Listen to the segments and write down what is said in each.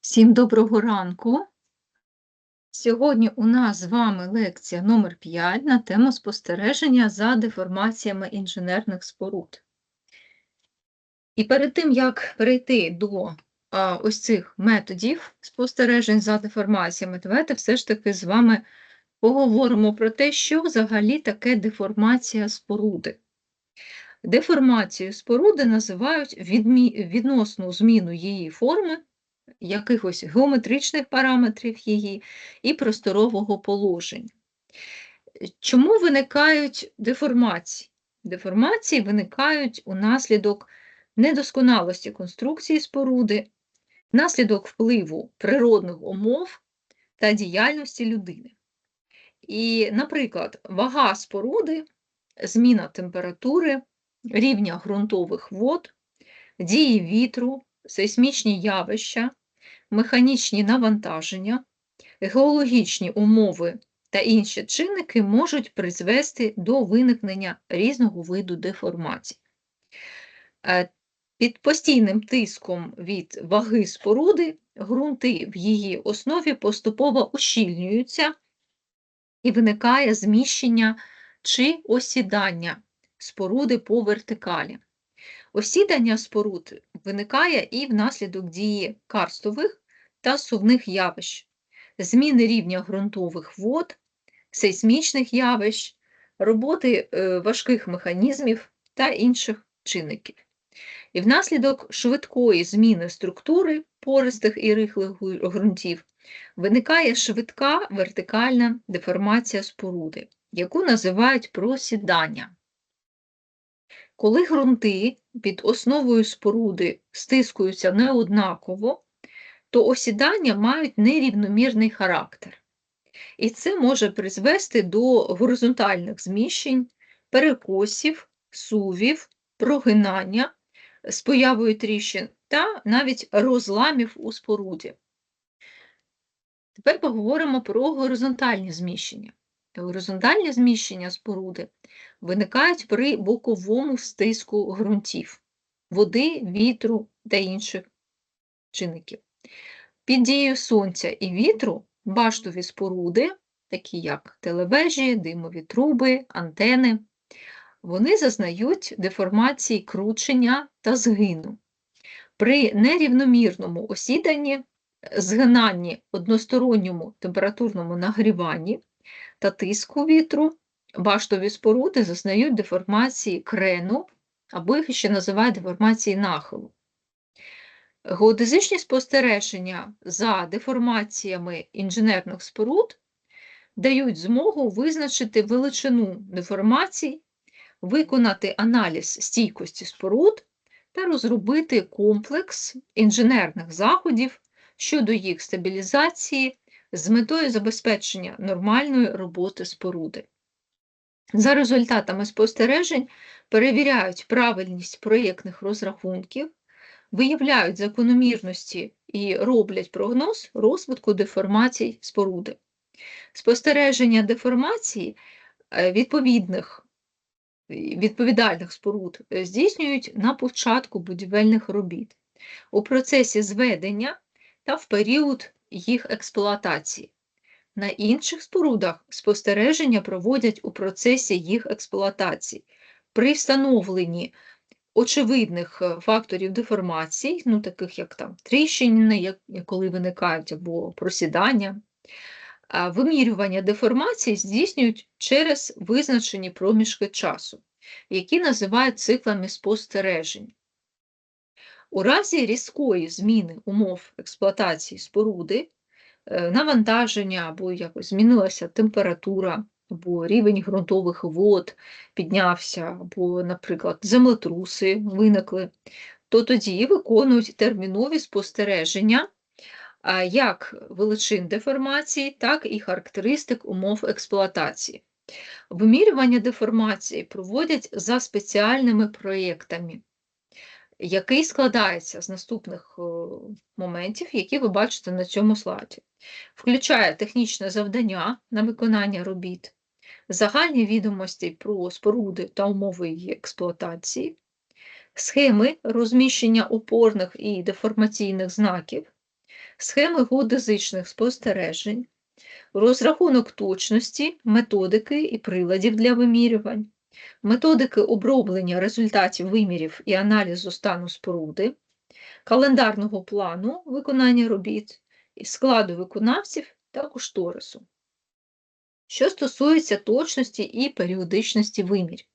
Всім доброго ранку. Сьогодні у нас з вами лекція номер 5 на тему спостереження за деформаціями інженерних споруд. І перед тим, як перейти до а, ось цих методів спостережень за деформаціями, давайте все ж таки з вами поговоримо про те, що взагалі таке деформація споруди. Деформацією споруди називають відмі... відносну зміну її форми якихось геометричних параметрів її і просторового положення. Чому виникають деформації? Деформації виникають унаслідок недосконалості конструкції споруди, внаслідок впливу природних умов та діяльності людини. І, наприклад, вага споруди, зміна температури, рівня ґрунтових вод, дії вітру, сейсмічні явища, механічні навантаження, геологічні умови та інші чинники можуть призвести до виникнення різного виду деформацій. Е, під постійним тиском від ваги споруди ґрунти в її основі поступово ущільнюються і виникає зміщення чи осідання споруди по вертикалі. Осідання споруд виникає і внаслідок дії карстових та сувних явищ, зміни рівня ґрунтових вод, сейсмічних явищ, роботи е, важких механізмів та інших чинників. І внаслідок швидкої зміни структури пористих і рихлих ґрунтів виникає швидка вертикальна деформація споруди, яку називають просідання. Коли ґрунти під основою споруди стискуються неоднаково, то осідання мають нерівномірний характер. І це може призвести до горизонтальних зміщень, перекосів, сувів, прогинання з появою тріщин та навіть розламів у споруді. Тепер поговоримо про горизонтальні зміщення. Горизонтальні зміщення споруди виникають при боковому стиску ґрунтів, води, вітру та інших чинників. Під дією сонця і вітру баштові споруди, такі як телевежі, димові труби, антени, вони зазнають деформації кручення та згину. При нерівномірному осіданні, згинанні односторонньому температурному нагріванні та тиску вітру баштові споруди зазнають деформації крену, або їх ще називають деформації нахилу. Геодезичні спостереження за деформаціями інженерних споруд дають змогу визначити величину деформацій, виконати аналіз стійкості споруд та розробити комплекс інженерних заходів щодо їх стабілізації з метою забезпечення нормальної роботи споруди. За результатами спостережень перевіряють правильність проєктних розрахунків, виявляють закономірності і роблять прогноз розвитку деформацій споруди. Спостереження деформації е, відповідних відповідальних споруд здійснюють на початку будівельних робіт, у процесі зведення та в період їх експлуатації. На інших спорудах спостереження проводять у процесі їх експлуатації. При встановленні очевидних е, факторів деформації, ну, таких як там тріщини, як, коли виникають або просідання, вимірювання деформації здійснюють через визначені проміжки часу, які називають циклами спостережень. У разі різкої зміни умов експлуатації споруди, навантаження або якось змінилася температура, або рівень ґрунтових вод піднявся, або, наприклад, землетруси виникли, то тоді виконують термінові спостереження як величин деформації, так і характеристик умов експлуатації. Вимірювання деформації проводять за спеціальними проєктами який складається з наступних е, моментів, які ви бачите на цьому слайді. Включає технічне завдання на виконання робіт, загальні відомості про споруди та умови її експлуатації, схеми розміщення опорних і деформаційних знаків, схеми геодезичних спостережень, розрахунок точності, методики і приладів для вимірювань, методики оброблення результатів вимірів і аналізу стану споруди, календарного плану виконання робіт, складу виконавців та кошторису. Що стосується точності і періодичності вимірів.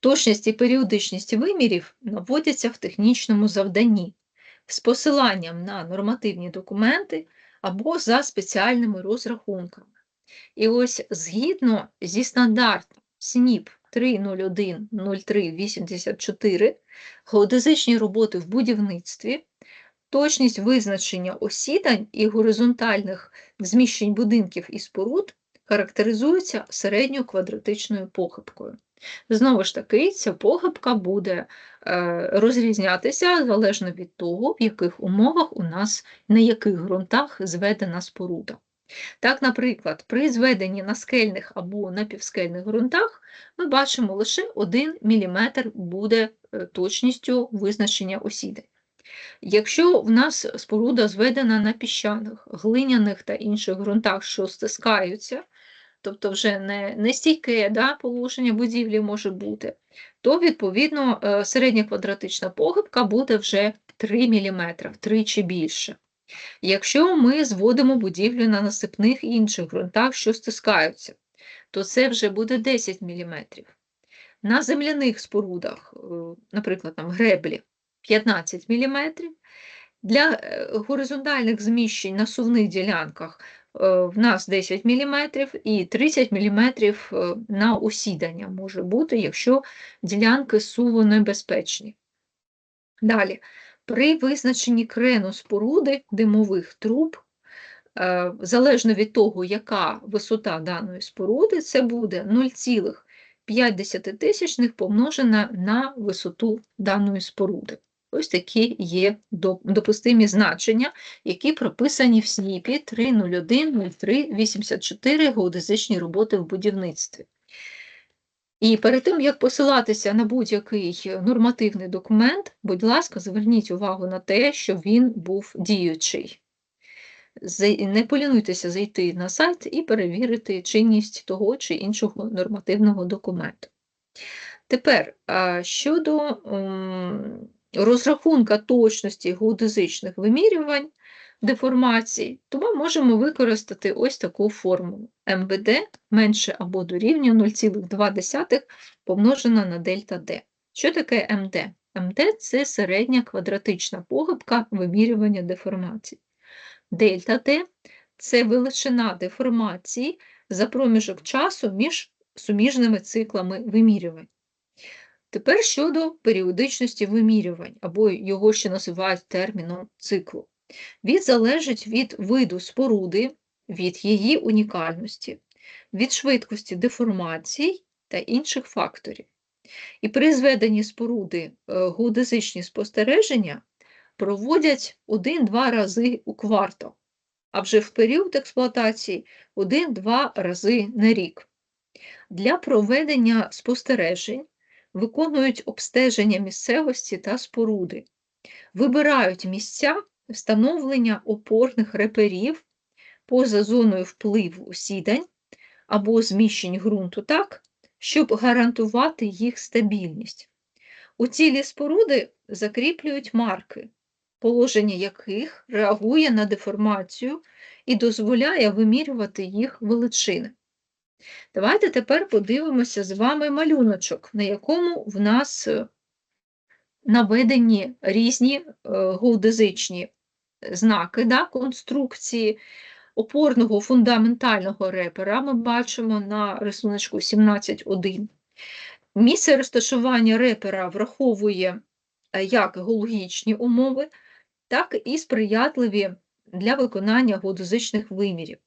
Точність і періодичність вимірів наводяться в технічному завданні з посиланням на нормативні документи або за спеціальними розрахунками. І ось згідно зі стандартом СНІП 3010384 геодезичні роботи в будівництві, точність визначення осідань і горизонтальних зміщень будинків і споруд характеризується середньою квадратичною похибкою. Знову ж таки, ця похибка буде е, розрізнятися залежно від того, в яких умовах у нас на яких ґрунтах зведена споруда. Так, наприклад, при зведенні на скельних або напівскельних ґрунтах ми бачимо лише 1 мм буде е, точністю визначення осідень. Якщо в нас споруда зведена на піщаних, глиняних та інших ґрунтах, що стискаються, тобто вже не не стійке да, положення будівлі може бути, то, відповідно, е, середня квадратична похибка буде вже 3 мм, втричі більше. Якщо ми зводимо будівлю на насипних інших ґрунтах, що стискаються, то це вже буде 10 мм. На земляних спорудах, е, наприклад, там греблі, 15 мм. Для е, горизонтальних зміщень на сувних ділянках Е, в нас 10 мм і 30 мм на осідання може бути, якщо ділянки суво небезпечні. Далі, при визначенні крену споруди димових труб, е, залежно від того, яка висота даної споруди, це буде 0,5 тисячних помножена на висоту даної споруди. Ось такі є допустимі значення, які прописані в СНІПі 3010384 геодезичні роботи в будівництві. І перед тим, як посилатися на будь-який нормативний документ, будь ласка, зверніть увагу на те, що він був діючий. Не полінуйтеся зайти на сайт і перевірити чинність того чи іншого нормативного документу. Тепер щодо розрахунка точності геодезичних вимірювань деформацій, то ми можемо використати ось таку формулу МВД менше або дорівнює 0,2 помножена на дельта Д. Що таке МД? МД це середня квадратична похибка вимірювання деформацій. Дельта Д це величина деформації за проміжок часу між суміжними циклами вимірювань. Тепер щодо періодичності вимірювань, або його ще називають терміном циклу. Він залежить від виду споруди, від її унікальності, від швидкості деформацій та інших факторів. І при зведенні споруди е, геодезичні спостереження проводять 1-2 рази у квартал, а вже в період експлуатації 1-2 рази на рік. Для проведення спостережень виконують обстеження місцевості та споруди, вибирають місця встановлення опорних реперів поза зоною впливу осідань або зміщень ґрунту так, щоб гарантувати їх стабільність. У цілі споруди закріплюють марки, положення яких реагує на деформацію і дозволяє вимірювати їх величини. Давайте тепер подивимося з вами малюночок, на якому в нас наведені різні е, геодезичні знаки да, конструкції опорного фундаментального репера. Ми бачимо на рисуночку 17.1. Місце розташування репера враховує е, як геологічні умови, так і сприятливі для виконання геодезичних вимірів.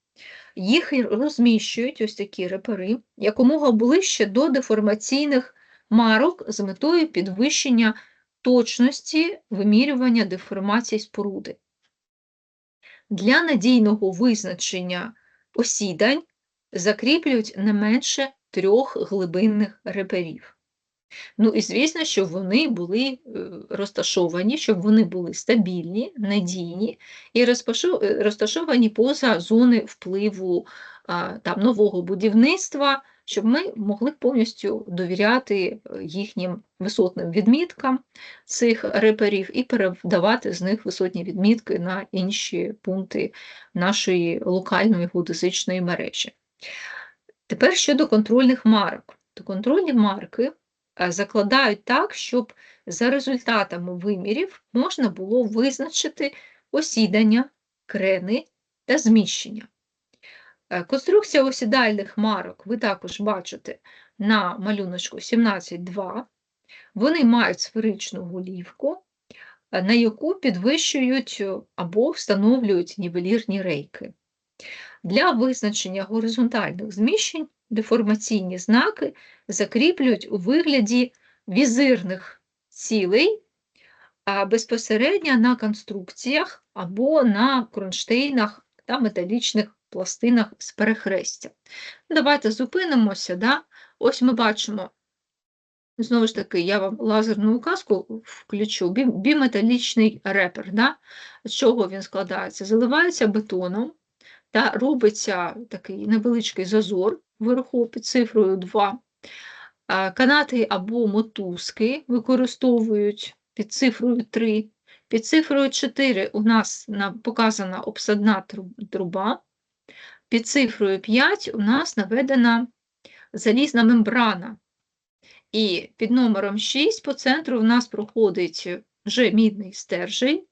Їх розміщують ось такі репери якомога ближче до деформаційних марок з метою підвищення точності вимірювання деформацій споруди. Для надійного визначення осідань закріплюють не менше трьох глибинних реперів. Ну і звісно, щоб вони були е, розташовані, щоб вони були стабільні, надійні і е, розташовані поза зони впливу там, нового будівництва, щоб ми могли повністю довіряти е, їхнім висотним відміткам цих реперів і передавати з них висотні відмітки на інші пункти нашої локальної геодезичної мережі. Тепер щодо контрольних марок. То контрольні марки е, закладають так, щоб за результатами вимірів можна було визначити осідання, крени та зміщення. Е, Конструкція осідальних марок ви також бачите на малюночку 17.2. Вони мають сферичну голівку, е, на яку підвищують е, або встановлюють нівелірні рейки. Для визначення горизонтальних зміщень деформаційні знаки закріплюють у вигляді візирних цілей безпосередньо на конструкціях або на кронштейнах та металічних пластинах з перехрестя. Давайте зупинимося. Да? Ось ми бачимо, знову ж таки, я вам лазерну указку включу, бі- біметалічний репер. Да? З чого він складається? Заливається бетоном та робиться такий невеличкий зазор вверху під цифрою 2. Канати або мотузки використовують під цифрою 3. Під цифрою 4 у нас показана обсадна труба. Під цифрою 5 у нас наведена залізна мембрана. І під номером 6 по центру у нас проходить вже мідний стержень.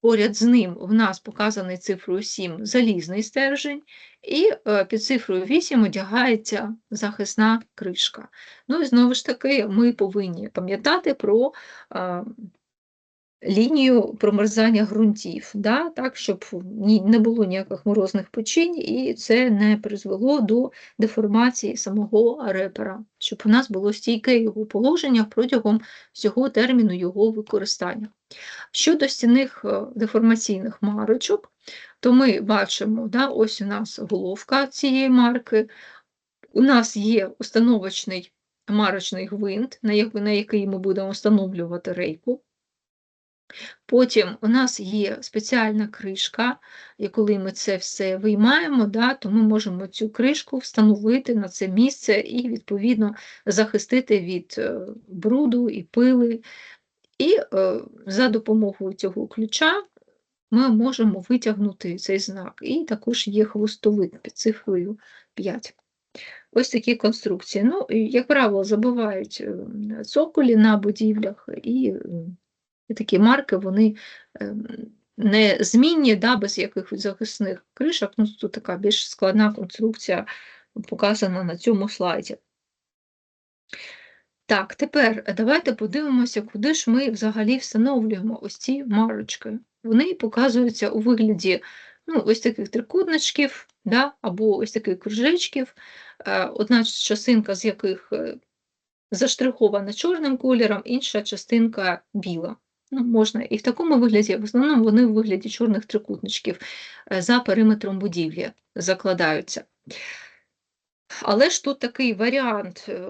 Поряд з ним в нас показаний цифрою 7 залізний стержень, і е, під цифрою 8 одягається захисна кришка. Ну і знову ж таки, ми повинні пам'ятати про а, лінію промерзання ґрунтів, да, так, щоб не було ніяких морозних печінь, і це не призвело до деформації самого репера, щоб у нас було стійке його положення протягом всього терміну його використання. Щодо стінних е, деформаційних марочок, то ми бачимо, да, ось у нас головка цієї марки, у нас є установочний марочний гвинт, на який ми будемо встановлювати рейку. Потім у нас є спеціальна кришка, і коли ми це все виймаємо, да, то ми можемо цю кришку встановити на це місце і, відповідно, захистити від е, бруду і пили. І е, за допомогою цього ключа ми можемо витягнути цей знак. І також є хвостовик під цифрою 5. Ось такі конструкції. Ну, як правило, забувають е, цоколі на будівлях, і е, і такі марки вони ем, не змінні, да, без якихось захисних кришок. Ну, тут така більш складна конструкція показана на цьому слайді. Так, тепер давайте подивимося, куди ж ми взагалі встановлюємо ось ці марочки. Вони показуються у вигляді ну, ось таких трикутничків, да, або ось таких кружечків, е, одна частинка з яких е, заштрихована чорним кольором, інша частинка біла. Ну, можна і в такому вигляді, в основному вони в вигляді чорних трикутничків е, за периметром будівлі закладаються. Але ж тут такий варіант е,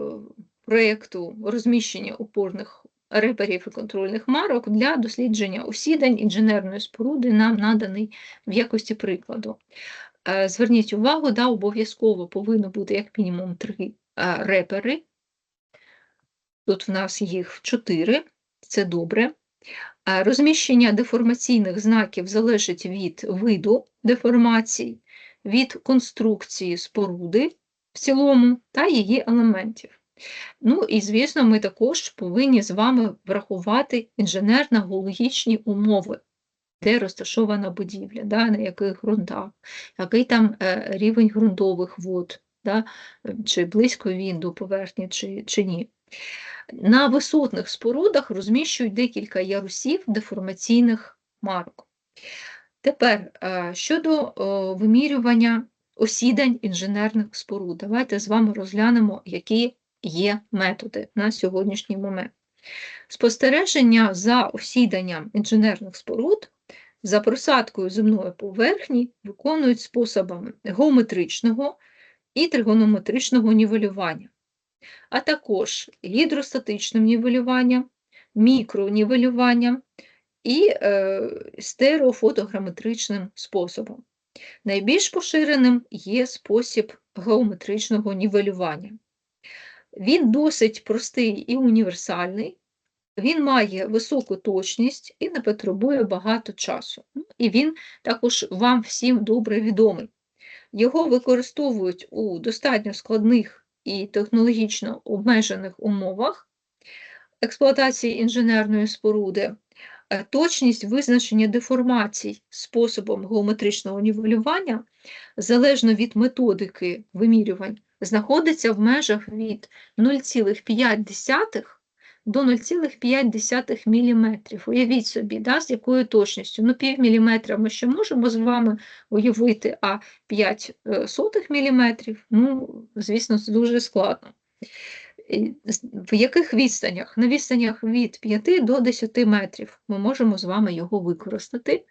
проєкту розміщення опорних реперів і контрольних марок для дослідження осідань інженерної споруди нам наданий в якості прикладу. Е, Зверніть увагу, да, обов'язково повинно бути як мінімум три репери. Тут в нас їх чотири, це добре. Розміщення деформаційних знаків залежить від виду деформацій, від конструкції споруди в цілому та її елементів. Ну і, звісно, ми також повинні з вами врахувати інженерно-геологічні умови, де розташована будівля, да, на яких ґрунтах, який там е, рівень ґрунтових вод, да, чи близько він до поверхні, чи, чи ні. На висотних спорудах розміщують декілька ярусів деформаційних марок. Тепер е, щодо е, вимірювання осідань інженерних споруд, давайте з вами розглянемо, які є методи на сьогоднішній момент. Спостереження за осіданням інженерних споруд за просадкою земної поверхні виконують способами геометричного і тригонометричного нівелювання. А також гідростатичним нівелюванням, мікронівелюванням і е, стереофотограметричним способом. Найбільш поширеним є спосіб геометричного нівелювання. Він досить простий і універсальний, він має високу точність і не потребує багато часу. Ну, і він також вам всім добре відомий. Його використовують у достатньо складних і технологічно обмежених умовах експлуатації інженерної споруди, е, точність визначення деформацій способом геометричного нівелювання, залежно від методики вимірювань, знаходиться в межах від 0,5 до 0,5 мм. Уявіть собі, да, з якою точністю. Ну, пів міліметра ми ще можемо з вами уявити, а 5 е, сотих міліметрів, ну, звісно, це дуже складно. В яких відстанях? На відстанях від 5 до 10 метрів ми можемо з вами його використати.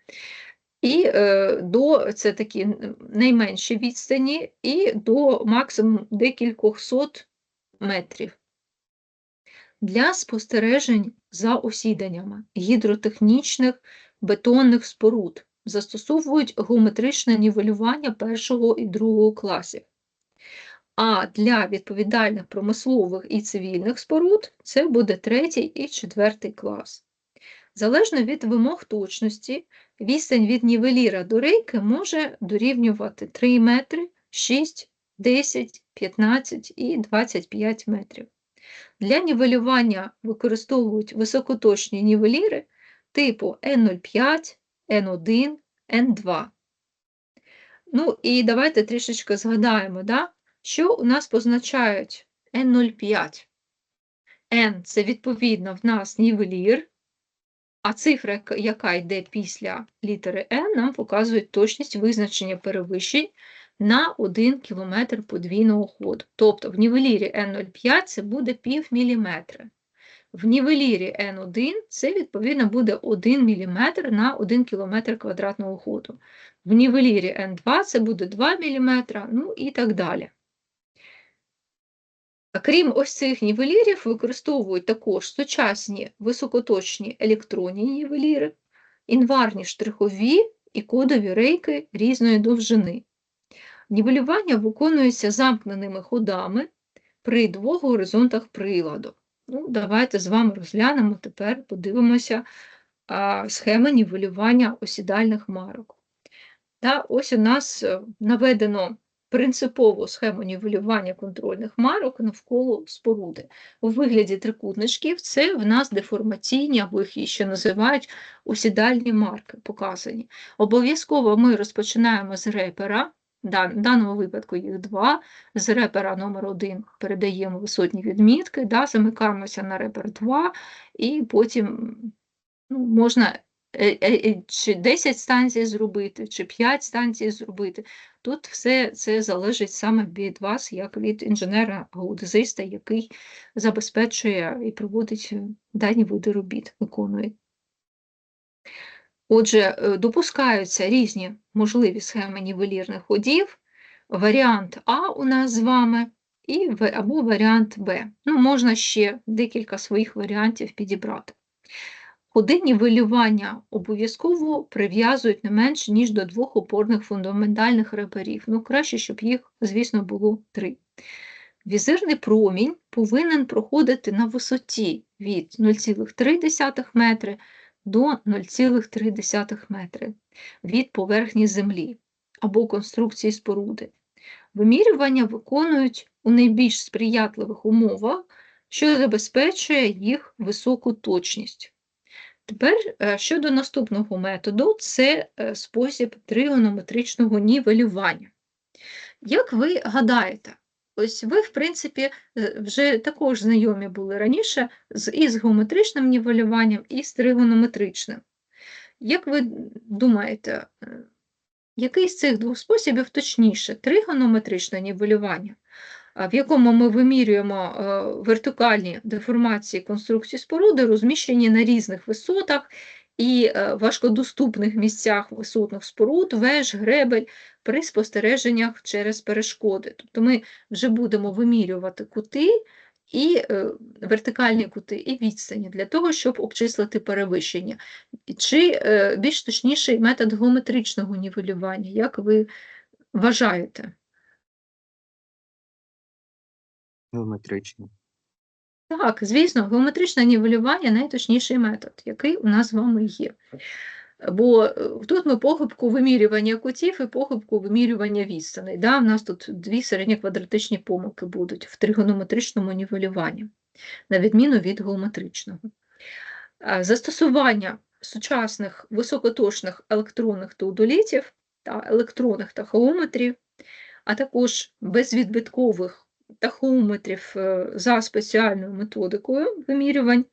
І е, до це такі найменші відстані, і до максимум декількох сот метрів для спостережень за осіданнями гідротехнічних бетонних споруд застосовують геометричне нівелювання першого і другого класів. А для відповідальних промислових і цивільних споруд це буде третій і четвертий клас. Залежно від вимог точності, відстань від нівеліра до рейки може дорівнювати 3 метри, 6, 10, 15 і 25 метрів. Для нівелювання використовують високоточні нівеліри типу N05, N1, N2. Ну і давайте трішечки згадаємо, да, що у нас позначають N05. N це відповідно в нас нівелір, а цифра, яка йде після літери N, нам показує точність визначення перевищень на 1 км подвійного ходу. Тобто в нівелірі N05 це буде пів міліметра. В нівелірі N1 це, відповідно, буде 1 мм на 1 км квадратного ходу. В нівелірі N2 це буде 2 мм, ну і так далі. Крім ось цих нівелірів, використовують також сучасні високоточні електронні нівеліри, інварні штрихові і кодові рейки різної довжини. Нівелювання виконується замкненими ходами при двох горизонтах приладу. Ну, Давайте з вами розглянемо тепер, подивимося а, схеми нівелювання осідальних марок. Та, ось у нас е, наведено принципову схему нівелювання контрольних марок навколо споруди. У вигляді трикутничків це в нас деформаційні, або їх ще називають осідальні марки показані. Обов'язково ми розпочинаємо з репера. В даному випадку їх два. З репера номер 1 передаємо висотні відмітки, да, замикаємося на репер 2, і потім ну, можна е, е, е, чи 10 станцій зробити, чи 5 станцій зробити. Тут все це залежить саме від вас, як від інженера-геодезиста, який забезпечує і проводить дані види робіт, виконує. Отже, е, допускаються різні можливі схеми нівелірних ходів, варіант А у нас з вами і або варіант Б. Ну, Можна ще декілька своїх варіантів підібрати. Ходи нівелювання обов'язково прив'язують не менше, ніж до двох опорних фундаментальних реперів. Ну, краще, щоб їх, звісно, було три. Візирний промінь повинен проходити на висоті від 0,3 метри до 0,3 метри від поверхні землі або конструкції споруди. Вимірювання виконують у найбільш сприятливих умовах, що забезпечує їх високу точність. Тепер е, щодо наступного методу, це е, спосіб тригонометричного нівелювання. Як ви гадаєте, Ось ви, в принципі, вже також знайомі були раніше з і з геометричним нівелюванням, і з тригонометричним. Як ви думаєте, е, який з цих двох способів точніше? Тригонометричне нівелювання, в якому ми вимірюємо е, вертикальні деформації конструкції споруди, розміщені на різних висотах і важкодоступних місцях висотних споруд, веж, гребель, при спостереженнях через перешкоди. Тобто ми вже будемо вимірювати кути і е, вертикальні кути, і відстані для того, щоб обчислити перевищення. Чи е, більш точніший метод геометричного нівелювання, як ви вважаєте? Геометричний. Так, звісно, геометричне нівелювання найточніший метод, який у нас з вами є. Бо е, тут ми похибку вимірювання кутів і похибку вимірювання відстаней. Да? У нас тут дві середньоквадратичні помилки будуть в тригонометричному нівелюванні, на відміну від геометричного. Е, Застосування сучасних високоточних електронних теодолітів та електронних тахометрів, а також безвідбиткових тахометрів е, за спеціальною методикою вимірювань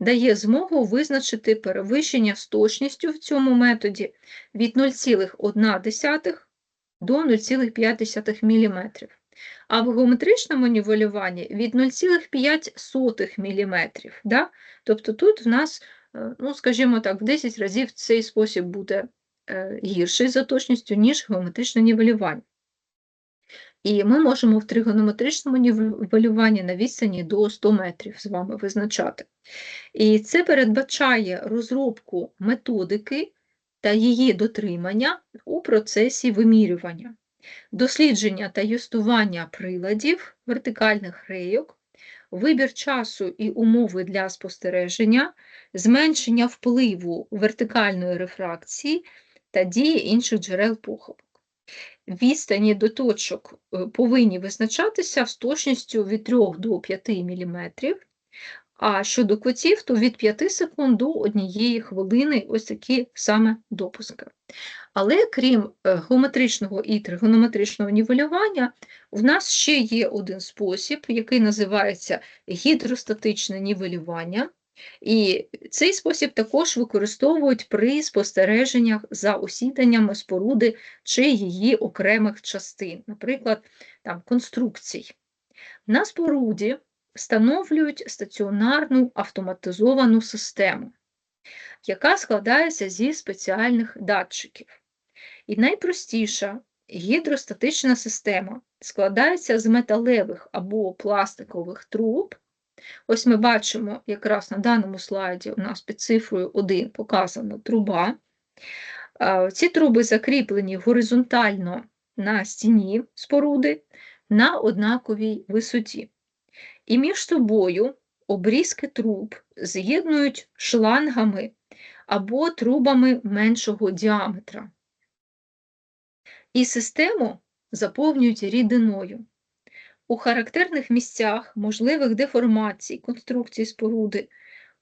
дає змогу визначити перевищення з точністю в цьому методі від 0,1 до 0,5 мм, а в геометричному нівелюванні від 0,5 мм. Да? Тобто тут в нас, е, ну, скажімо так, в 10 разів цей спосіб буде е, гірший за точністю, ніж геометричне нівелювання. І ми можемо в тригонометричному нівелюванні на відстані до 100 метрів з вами визначати. І це передбачає розробку методики та її дотримання у процесі вимірювання, дослідження та юстування приладів, вертикальних рейок, вибір часу і умови для спостереження, зменшення впливу вертикальної рефракції та дії інших джерел похибок. Відстані до точок е, повинні визначатися з точністю від 3 до 5 мм, а щодо кутів, то від 5 секунд до 1 хвилини ось такі саме допуски. Але крім е, геометричного і тригонометричного нівелювання, в нас ще є один спосіб, який називається гідростатичне нівелювання. І цей спосіб також використовують при спостереженнях за осіданнями споруди чи її окремих частин, наприклад, там, конструкцій. На споруді встановлюють стаціонарну автоматизовану систему, яка складається зі спеціальних датчиків. І найпростіша гідростатична система складається з металевих або пластикових труб. Ось ми бачимо, якраз на даному слайді у нас під цифрою 1 показана труба. Ці труби закріплені горизонтально на стіні споруди на однаковій висоті. І між собою обрізки труб з'єднують шлангами або трубами меншого діаметра. І систему заповнюють рідиною. У характерних місцях можливих деформацій конструкції споруди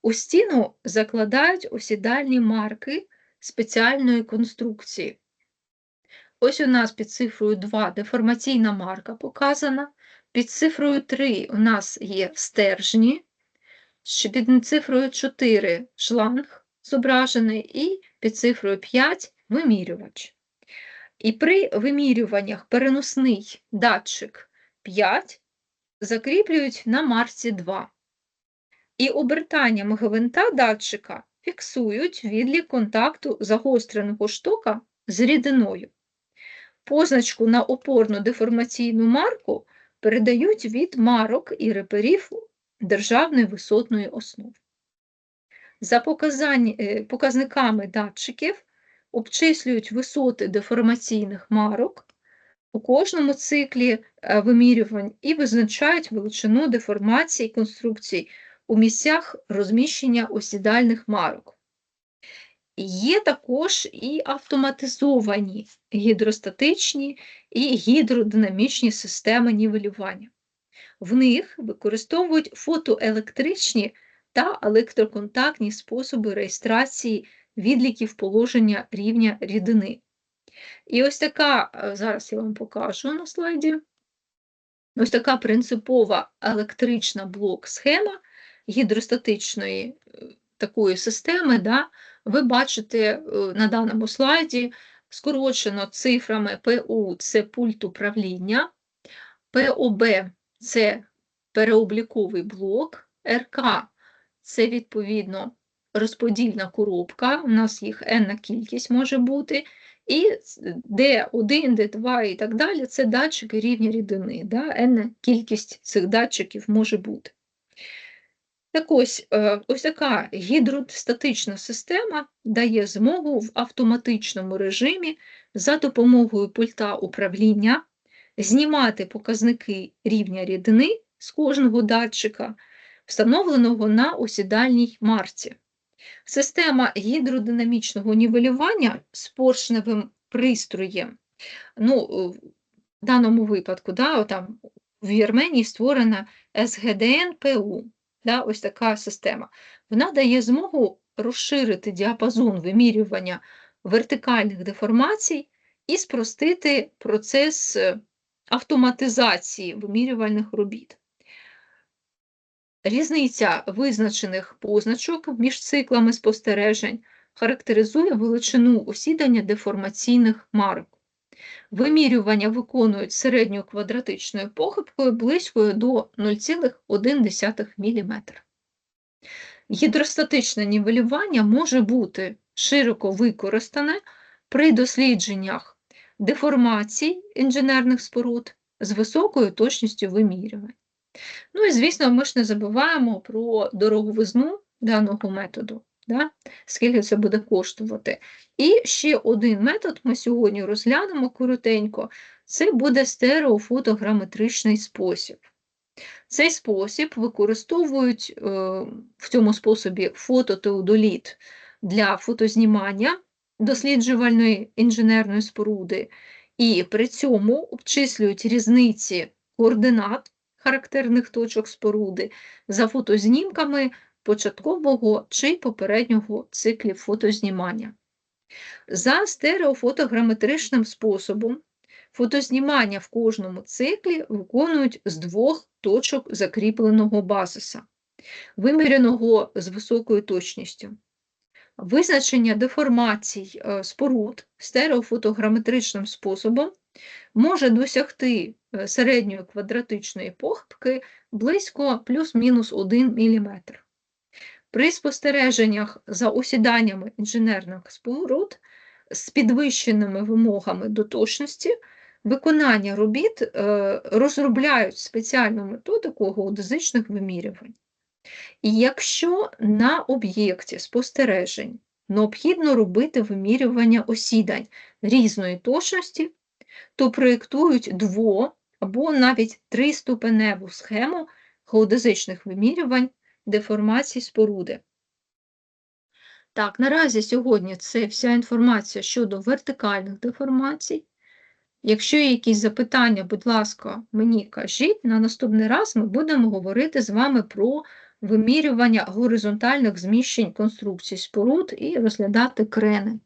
у стіну закладають осідальні марки спеціальної конструкції. Ось у нас під цифрою 2 деформаційна марка показана, під цифрою 3 у нас є стержні, під цифрою 4 шланг зображений, і під цифрою 5 вимірювач. І при вимірюваннях переносний датчик 5 закріплюють на марці 2. І обертанням гвинта датчика фіксують відлік контакту загостреного штока з рідиною. Позначку на опорну деформаційну марку передають від марок і реперів державної висотної основи. За е, показниками датчиків обчислюють висоти деформаційних марок у кожному циклі е, вимірювань і визначають величину деформації конструкцій у місцях розміщення осідальних марок. Є також і автоматизовані гідростатичні і гідродинамічні системи нівелювання. В них використовують фотоелектричні та електроконтактні способи реєстрації відліків положення рівня рідини. І ось така, е, зараз я вам покажу на слайді, ось така принципова електрична блок-схема гідростатичної е, такої системи. Да, Ви бачите е, на даному слайді скорочено цифрами ПУ це пульт управління, ПОБ це переобліковий блок, РК це відповідно розподільна коробка, у нас їх енна кількість може бути. І D1, D2 і так далі це датчики рівня рідини. Да? N кількість цих датчиків може бути. Так ось, е, ось така гідростатична система дає змогу в автоматичному режимі за допомогою пульта управління знімати показники рівня рідини з кожного датчика, встановленого на осідальній марці. Система гідродинамічного нівелювання з поршневим пристроєм. Ну, е, в даному випадку, да, там, в Вірменії створена СГДН-ПУ, да, ось така система. Вона дає змогу розширити діапазон вимірювання вертикальних деформацій і спростити процес е, автоматизації вимірювальних робіт. Різниця визначених позначок між циклами спостережень характеризує величину осідання деформаційних марок. Вимірювання виконують середньою квадратичною похибкою близькою до 0,1 мм. Гідростатичне нівелювання може бути широко використане при дослідженнях деформацій інженерних споруд з високою точністю вимірювань. Ну і, звісно, ми ж не забуваємо про дороговизну даного методу, да? скільки це буде коштувати. І ще один метод ми сьогодні розглянемо коротенько, це буде стереофотограметричний спосіб. Цей спосіб використовують е, в цьому способі фототеодоліт для фотознімання досліджувальної інженерної споруди, і при цьому обчислюють різниці координат характерних точок споруди за фотознімками початкового чи попереднього циклів фотознімання. За стереофотограметричним способом фотознімання в кожному циклі виконують з двох точок закріпленого базиса, виміреного з високою точністю. Визначення деформацій е, споруд стереофотограметричним способом може досягти середньої квадратичної похибки близько плюс-мінус 1 мм. При спостереженнях за осіданнями інженерних споруд з підвищеними вимогами до точності виконання робіт е, розробляють спеціальну методику геодезичних вимірювань. І якщо на об'єкті спостережень необхідно робити вимірювання осідань різної точності, то проєктують дво- або навіть триступеневу схему геодезичних вимірювань деформацій споруди. Так, наразі сьогодні це вся інформація щодо вертикальних деформацій. Якщо є якісь запитання, будь ласка, мені кажіть, на наступний раз ми будемо говорити з вами про вимірювання горизонтальних зміщень конструкцій споруд і розглядати крени.